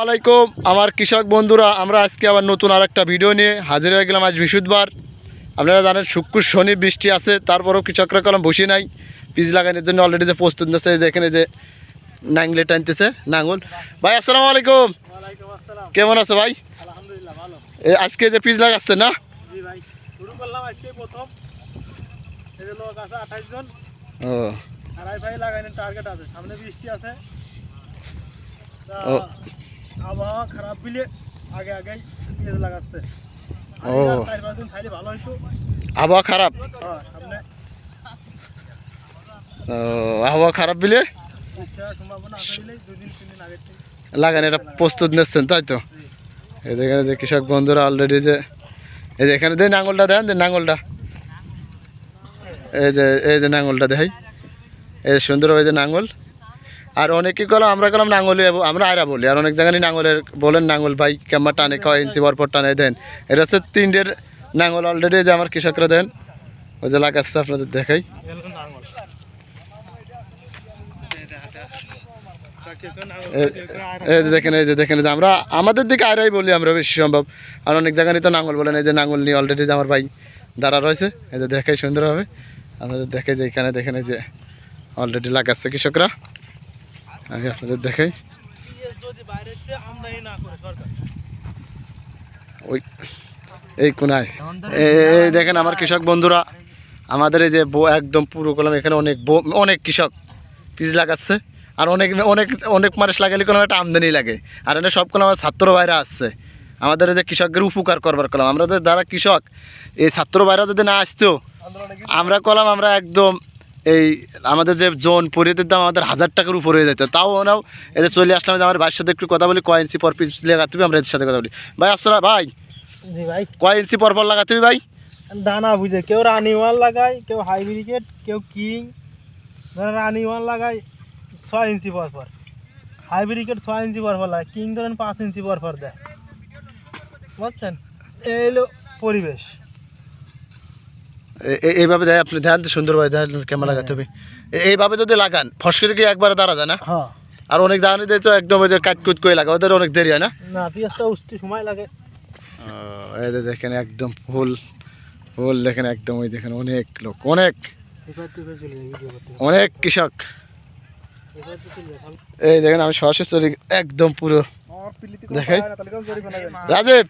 আলাইকুম। আমার কৃষক বন্ধুরা আমরা আজকে আবার নতুন আর একটা ভিডিও নিয়ে হাজির হয়ে গেলাম আজ বৃহস্পতিবার। আপনারা জানেন শুক্র শনি বৃষ্টি আছে তারপরেও কৃষকরা কলম বসে নাই। বীজ লাগানোর জন্য অলরেডি যে প্রস্তুত নিচ্ছে দেখেন যে নাঙ্গলে টানতেছে নাঙ্গল। ভাই আসসালামু আলাইকুম। কেমন আছো ভাই? আজকে যে পিজ লাগাচ্ছে না? ভাই টার্গেট আছে সামনে বৃষ্টি আছে। ও। আবহাওয়া খারাপ বিলে আগে আগেই পেঁয়াজ লাগাচ্ছে। ও। আর চার পাঁচ দিন খাইলে ভালো হইতো। আবহাওয়া খারাপ? হ্যাঁ সামনে। ও, আবহাওয়া খারাপ বিলে সম্ভাবনা তিন দিন লাগান এটা প্রস্তুত নিচ্ছেন তাই তো? এই দেখেন যে কৃষক বন্ধুরা অলরেডি যে এই যে এখানে যে নাঙ্গলটা দেন যে নাঙ্গলটা এই যে এই যে নাঙ্গলটা দেখাই। এই যে সুন্দর ওই যে নাঙ্গল আর অনেকে কলাম আমরা কলাম নাঙ্গলে আমরা আয়রা বলি। আর অনেক জায়গায় নাঙ্গলের বলেন নাঙ্গল ভাই কেমন টানে কয় ইঞ্চি পরপর টানে দেন। এটা হচ্ছে তিনটের নাঙ্গল অলরেডি যে আমার কৃষকরা দেন। ওই যে লাগাচ্ছে আপনাদের দেখাই। এই যে দেখেন এই যে দেখেন যে আমরা আমাদের দিকে আয়রাই বলি আমরা বেশি সম্ভব। আর অনেক জায়গায় তো নাঙ্গল বলেন এই যে নাঙ্গল নিয়ে অলরেডি যে আমার ভাই দাঁড়া রয়েছে। এই যে দেখাই সুন্দরভাবে। আপনাদের দেখে যে এখানে দেখেন এই যে অলরেডি লাগাচ্ছে কৃষকরা। আমি আপনাদের দেখাই। যদি বাইরে না ওই এই কোনায়। এই দেখেন আমার কৃষক বন্ধুরা আমাদের এই যে বো একদম পুরো কলম এখানে অনেক বো- অনেক কৃষক পিস লাগাচ্ছে আর অনেক অনেক অনেক মানুষ লাগালে কলম একটা আমদানি লাগে। আর এনে সব কলম আমার ছাত্র ভাইরা আসছে। আমাদের এই যে কৃষকদের উপকার করবার কলম আমরা তো যারা কৃষক এই ছাত্র ভাইরা যদি না আসতো আমরা কলাম আমরা একদম এই আমাদের যে জোন পরিতের দাম আমাদের হাজার টাকার উপরে হয়ে যেত। তাও ওনাও এদের চলে আসলাম আমার ভাইয়ের সাথে একটু কথা বলি কয় ইঞ্চি পর পিস লাগাতে হবে আমরা এদের সাথে কথা বলি। ভাই আসসালাম ভাই। ভাই। কয় ইঞ্চি পর পর লাগাতে হবে ভাই? দানা বুঝে কেউ রানি ওয়ান লাগায় কেউ হাইব্রিকেট কেউ কিং। ধরেন রানি ওয়ান লাগায় ছয় ইঞ্চি পর পর। হাইব্রিকেট ছয় ইঞ্চি পর পর লাগায় কিং ধরেন পাঁচ ইঞ্চি পর পর দেয়। বুঝছেন? এই হলো পরিবেশ। এইভাবে দেয় আপনি ধ্যান দিয়ে সুন্দরভাবে ধ্যান কেমন লাগাতে হবে। এইভাবে যদি লাগান ফসকের কি একবারে দাঁড়া যায় না? হ্যাঁ। আর অনেক জানি তো একদম ওই যে কাটকুট করে লাগা ওদের অনেক দেরি হয় না? না পেঁয়াজটা উঠতে সময় লাগে। এই দেখেন একদম ফুল ফুল দেখেন একদম ওই দেখেন অনেক লোক অনেক। অনেক কৃষক। এই দেখেন আমি সরাসরি একদম পুরো। দেখাই। রাজীব!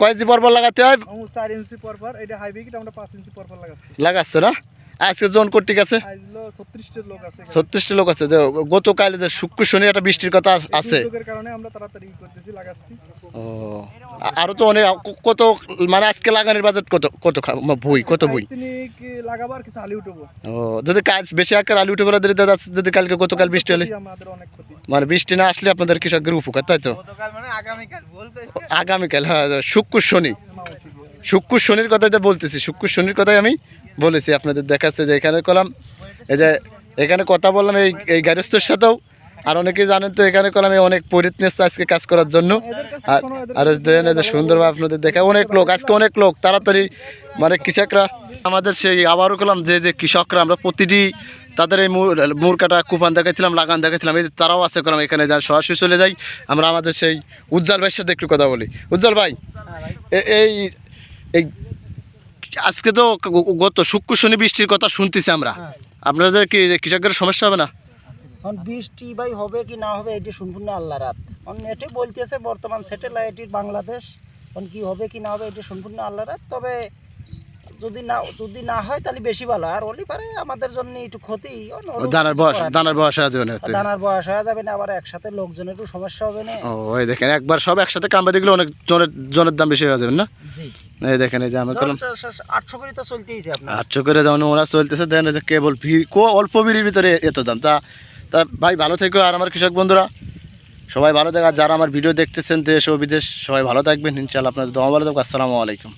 কয় ইঞ্চি পরপর লাগাতে হয়? চার ইঞ্চি পর পর এটা হাইব্রিকেট আমরা পাঁচ ইঞ্চি পর পর লাগাচ্ছি। লাগাচ্ছে না? আজকে জোন কর্তৃক আছে? লোক আছে ছত্রিশটি লোক আছে যে গতকাল যে শুক্র শনি একটা বৃষ্টির কথা আছে। দুর্যোগের কারণে আমরা তাড়াতাড়ি ই করতেছি লাগাচ্ছি। ও আরও তো অনেক কত মানে আজকে লাগানোর বাজেট কত কত বই কত বই ও যদি কাজ বেশি আকার আলু উঠে বেলা যদি কালকে গতকাল বৃষ্টি হলে? ক্ষতি আমাদের অনেক ক্ষতি? মানে বৃষ্টি না আসলে আপনাদের কৃষকের উপকার তাই তো? মানে আগামীকাল হ্যাঁ শুক্র শনি। নাও শুক্র শনির কথাই তো বলতেছি শুক্র শনির কথাই আমি বলেছি আপনাদের দেখাচ্ছে যে এখানে করলাম এই যে এখানে কথা বললাম এই এই গ্যারেস্তর সাথেও। আর অনেকেই জানেন তো এখানে করলাম এই অনেক পরিতনেস আজকে কাজ করার জন্য। আর যে সুন্দরভাবে আপনাদের দেখা অনেক লোক আজকে অনেক লোক তাড়াতাড়ি। মানে কৃষকরা আমাদের সেই আবারও করলাম যে যে কৃষকরা আমরা প্রতিটি তাদের এই মুর- মুরকাটা কুপান দেখাচ্ছিলাম লাগান দেখাচ্ছিলাম এই তারাও আছে করলাম এখানে যা সরাসরি চলে যাই। আমরা আমাদের সেই উজ্জ্বল ভাইয়ের সাথে একটু কথা বলি। উজ্জ্বল ভাই হ্যাঁ এই এই আজকে তো গত শুক্র শনি বৃষ্টির কথা শুনতেছি আমরা। হ্যাঁ। আপনাদের কি কৃষকদের সমস্যা হবে না? এখন বৃষ্টি ভাই হবে কি না হবে এটি সম্পূর্ণ আল্লাহ রাত। এখন এটি বলতেছে বর্তমান স্যাটেলাইট বাংলাদেশ। এখন কি হবে কি না হবে এটি সম্পূর্ণ আল্লাহ রাত। তবে যদি না যদি না হয় তাহলে বেশি ভালো। আর অলি পারে আমাদের জন্য একটু ক্ষতি। দানার বয়স দানার বয়স আছে না দানার বয়স হয়ে যাবে না আবার একসাথে লোকজনের একটু সমস্যা হবে না। ও এই দেখেন একবার সব একসাথে কামবে দেখলে অনেক জনের জনের দাম বেশি হয়ে যাবে না? জি। এই দেখেন এই যে আমরা করলাম। আটশো করে তো চলতেইছে আপনার। আটশো করে যেমন ওরা চলতেছে দেন যে কেবল ভিড় কো অল্প ভিড়ের ভিতরে এত দাম। তা তা ভাই ভালো থেকো। আর আমার কৃষক বন্ধুরা সবাই ভালো থাকো। যারা আমার ভিডিও দেখতেছেন দেশ ও বিদেশ সবাই ভালো থাকবেন। ইনশাআল্লাহ আপনাদের দমা ভালো থাকব আসসালামু আলাইকুম।